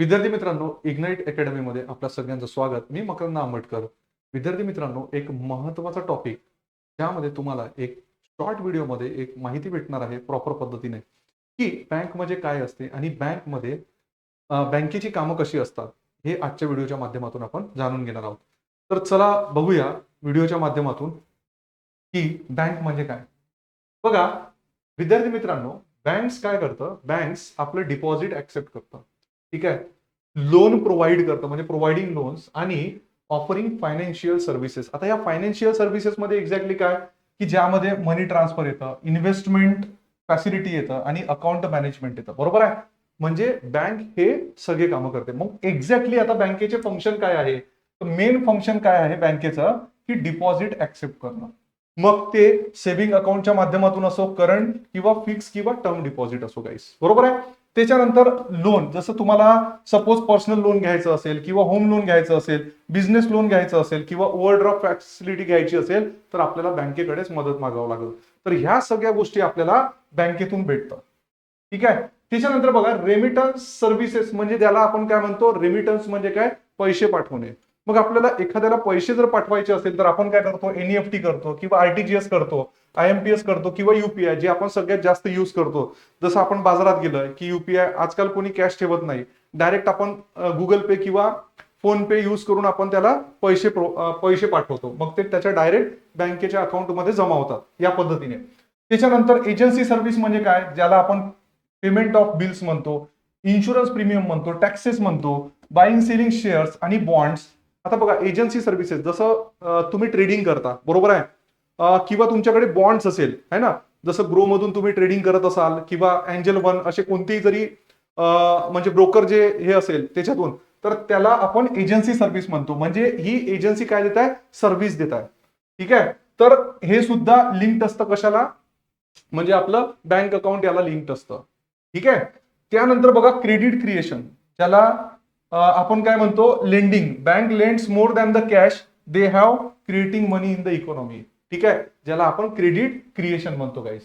विद्यार्थी मित्रांनो इग्नाइट अकॅडमीमध्ये आपल्या सगळ्यांचं स्वागत. मी मकरंद आंबटकर विद्यार्थी मित्रांनो एक महत्त्वाचा टॉपिक ज्यामध्ये तुम्हाला एक शॉर्ट व्हिडिओमध्ये एक माहिती भेटणार आहे प्रॉपर पद्धतीने. की बँक म्हणजे काय असते आणि बँकमध्ये बँकेची कामं कशी असतात हे आजच्या व्हिडिओच्या माध्यमातून आपण जाणून घेणार आहोत. तर चला बघूया व्हिडिओच्या माध्यमातून की बँक म्हणजे काय. बघा विद्यार्थी मित्रांनो बँक्स काय करतं? बँक्स आपलं डिपॉझिट ऍक्सेप्ट करतं ठीक आहे? लोन प्रोव्हाइड करतं म्हणजे प्रोव्हाइडिंग लोन्स आणि ऑफरिंग फायनान्शियल सर्व्हिसेस आता या फायनान्शियल सर्व्हिसेसमध्ये एक्झॅक्टली काय? की ज्यामध्ये मनी ट्रान्सफर येतं इन्व्हेस्टमेंट फॅसिलिटी येतं आणि अकाउंट मॅनेजमेंट येतं. बरोबर आहे? म्हणजे बँक हे सगळे कामं करते. मग एक्झॅक्टली आता बँकेचे फंक्शन काय आहे? मेन फंक्शन काय आहे बँकेचं? की डिपॉझिट ऍक्सेप्ट करणं. मग ते सेव्हिंग अकाउंटच्या माध्यमातून असो करंट किंवा फिक्स किंवा टर्म डिपॉझिट असो गाईस बरोबर आहे? त्याच्यानंतर लोन जसं तुम्हाला सपोज पर्सनल लोन घ्यायचं असेल किंवा होम लोन घ्यायचं असेल बिझनेस लोन घ्यायचं असेल किंवा ओव्हरड्राफ्ट फॅसिलिटी घ्यायची असेल तर आपल्याला बँकेकडेच मदत मागावं लागेल. तर ह्या सगळ्या गोष्टी आपल्याला बँकेतून भेटतात. ठीक आहे? त्याच्यानंतर बघा रेमिटन्स सर्व्हिसेस म्हणजे ज्याला आपण काय म्हणतो? रेमिटन्स म्हणजे काय? पैसे पाठवणे. मग आपल्याला एखाद्याला पैसे जर पाठवायचे असेल तर आपण काय करतो? एनईएफटी करतो किंवा आरटीजीएस करतो आय एम पी एस करतो किंवा युपीआय जे आपण सगळ्यात जास्त युज करतो. जसं आपण बाजारात गेलं की युपीआय आजकाल कोणी कॅश ठेवत नाही. डायरेक्ट आपण गुगल पे किंवा फोन पे यूज करून आपण त्याला पैसे पैसे पाठवतो. मग ते त्याच्या डायरेक्ट बँकेच्या अकाउंटमध्ये जमा होतात या पद्धतीने. त्याच्यानंतर एजन्सी सर्व्हिस म्हणजे काय? ज्याला आपण पेमेंट ऑफ बिल्स म्हणतो इन्शुरन्स प्रीमियम म्हणतो टॅक्सेस म्हणतो बाईंग सेलिंग शेअर्स आणि बॉन्ड्स आता बघा एजन्सी सर्व्हिसेस जसं तुम्ही ट्रेडिंग करता बरोबर आहे? किंवा तुमच्याकडे बॉन्ड्स असेल है ना? जसं ग्रो मधून तुम्ही ट्रेडिंग करत असाल किंवा अँजल वन असे कोणतेही जरी म्हणजे ब्रोकर जे हे असेल त्याच्यातून तर त्याला आपण एजन्सी सर्व्हिस म्हणतो. म्हणजे ही एजन्सी काय देत आहे सर्व्हिस देत आहे ठीक आहे? तर हे सुद्धा लिंक्ड असतं कशाला? म्हणजे आपलं बँक अकाउंट याला लिंक्ड असतं. ठीक आहे? त्यानंतर बघा क्रेडिट क्रिएशन त्याला आपण काय म्हणतो? Lending bank lends more than the cash they have creating money in the economy ठीक आहे? ज्याला आपण क्रेडिट क्रिएशन म्हणतो गाईस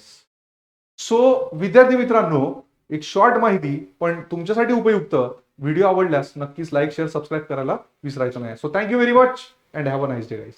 सो विद्यार्थी मित्रांनो एक शॉर्ट माहिती पण तुमच्यासाठी उपयुक्त. व्हिडिओ आवडल्यास नक्कीच लाईक शेअर सबस्क्राईब करायला विसरायचं नाही. So thank you very much and have a nice day guys